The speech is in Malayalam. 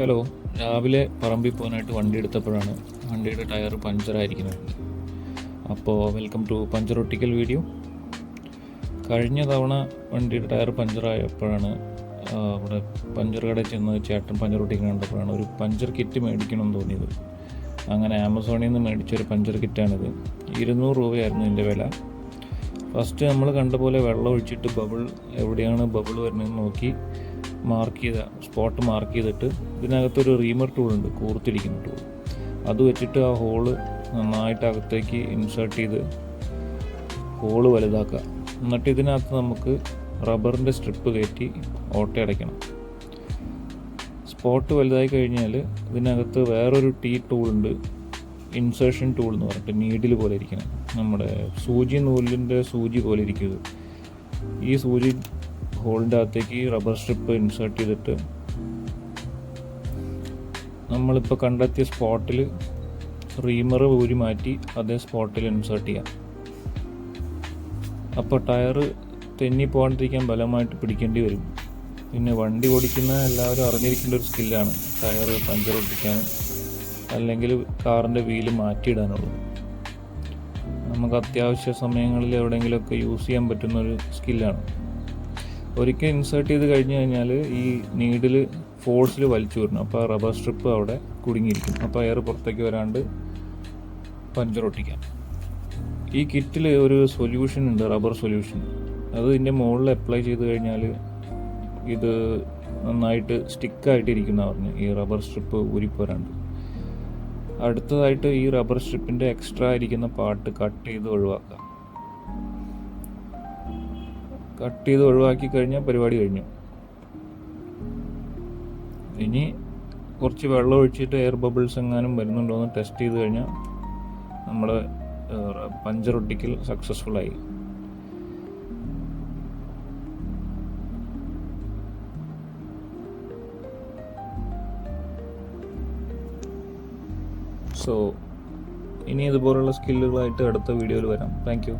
ഹലോ രാവിലെ പറമ്പിൽ പോകാനായിട്ട് വണ്ടി എടുത്തപ്പോഴാണ് വണ്ടിയുടെ ടയർ പഞ്ചറായിരിക്കുന്നത്. അപ്പോൾ വെൽക്കം ടു പഞ്ചർ ഒട്ടിക്കൽ വീഡിയോ. കഴിഞ്ഞ തവണ വണ്ടിയുടെ ടയർ പഞ്ചറായപ്പോഴാണ് ഇവിടെ പഞ്ചർ കടയിൽ ചെന്ന് ചേട്ടൻ പഞ്ചർ ഒട്ടിക്കാൻ കണ്ടപ്പോഴാണ് ഒരു പഞ്ചർ കിറ്റ് മേടിക്കണമെന്ന് തോന്നിയത്. അങ്ങനെ ആമസോണിൽ നിന്ന് മേടിച്ചൊരു പഞ്ചർ കിറ്റാണിത് ഇരുന്നൂറ് രൂപയായിരുന്നു ഇതിന്റെ വില. ഫസ്റ്റ് നമ്മൾ കണ്ട പോലെ വെള്ളം ഒഴിച്ചിട്ട് ബബിൾ എവിടെയാണ് ബബിൾ വരുന്നതെന്ന് നോക്കി. മാർക്ക് ചെയ്ത സ്പോട്ട് മാർക്ക് ചെയ്തിട്ട് ഇതിനകത്തൊരു റീമർ ടൂൾ ഉണ്ട് കൂർത്തിരിക്കുന്ന ടൂൾ അത് വെച്ചിട്ട് ആ ഹോൾ നന്നായിട്ട് അകത്തേക്ക് ഇൻസേർട്ട് ചെയ്ത് ഹോൾ വലുതാക്കുക. എന്നിട്ട് ഇതിനകത്ത് നമുക്ക് റബ്ബറിന്റെ സ്ട്രിപ്പ് കയറ്റി ഓട്ടയടയ്ക്കണം സ്പോട്ട് വലുതായി കഴിഞ്ഞാൽ ഇതിനകത്ത് വേറൊരു ടീ ടൂൾ ഉണ്ട് ഇൻസേർഷൻ ടൂൾ എന്ന് പറഞ്ഞിട്ട് നീഡിൽ പോലെ ഇരിക്കണം. നമ്മുടെ സൂചി നൂലിന്റെ സൂചി പോലെ ഇരിക്കുന്നത് ഈ സൂചി ഹോളിന്റെ റബ്ബർ സ്ട്രിപ്പ് ഇൻസേർട്ട് ചെയ്തിട്ട് നമ്മളിപ്പോൾ കണ്ടെത്തിയ സ്പോട്ടിൽ റീമർ ഊരി മാറ്റി അതേ സ്പോട്ടിൽ ഇൻസേർട്ട് ചെയ്യാം. അപ്പോൾ ടയർ തെന്നി പോകാണ്ടിരിക്കാൻ ബലമായിട്ട് പിടിക്കേണ്ടി വരും. പിന്നെ വണ്ടി ഓടിക്കുന്ന എല്ലാവരും അറിഞ്ഞിരിക്കേണ്ട ഒരു സ്കില്ലാണ് ടയർ പഞ്ചർ ഒട്ടിക്കാനും അല്ലെങ്കിൽ കാറിന്റെ വീൽ മാറ്റിയിടാനുള്ളത്. നമുക്ക് അത്യാവശ്യ സമയങ്ങളിൽ എവിടെയെങ്കിലുമൊക്കെ യൂസ് ചെയ്യാൻ പറ്റുന്ന ഒരു സ്കില്ലാണ്. ഒരിക്കൽ ഇൻസേർട്ട് ചെയ്ത് കഴിഞ്ഞ് കഴിഞ്ഞാൽ ഈ നീഡിൽ ഫോഴ്സിൽ വലിച്ചു വരണം. അപ്പോൾ റബ്ബർ സ്ട്രിപ്പ് അവിടെ കുടുങ്ങിയിരിക്കും. അപ്പോൾ എയർ പുറത്തേക്ക് വരാണ്ട് പഞ്ചർ ഒട്ടിക്കാം. ഈ കിറ്റിൽ ഒരു സൊല്യൂഷൻ ഉണ്ട് റബ്ബർ സൊല്യൂഷൻ അത് ഇതിന്റെ മുകളിൽ അപ്ലൈ ചെയ്ത് കഴിഞ്ഞാൽ ഇത് നന്നായിട്ട് സ്റ്റിക്കായിട്ടിരിക്കുന്ന പറഞ്ഞു ഈ റബ്ബർ സ്ട്രിപ്പ് ഊരിപ്പോരാണ്ട് അടുത്തതായിട്ട് ഈ റബ്ബർ സ്ട്രിപ്പിന്റെ എക്സ്ട്രാ ഇരിക്കുന്ന പാർട്ട് കട്ട് ചെയ്ത് ഒഴിവാക്കുക കട്ട് ചെയ്ത് ഒഴിവാക്കി കഴിഞ്ഞാൽ പരിപാടി കഴിഞ്ഞു. ഇനി കുറച്ച് വെള്ളം ഒഴിച്ചിട്ട് എയർ ബബിൾസ് എങ്ങാനും വരുന്നുണ്ടോ എന്ന് ടെസ്റ്റ് ചെയ്ത് കഴിഞ്ഞാൽ നമ്മൾ പഞ്ചർ ഒട്ടിക്കൽ സക്സസ്ഫുൾ ആയി. സോ ഇനി ഇതുപോലുള്ള സ്കില്ലുകളായിട്ട് അടുത്ത വീഡിയോയിൽ വരാം. താങ്ക്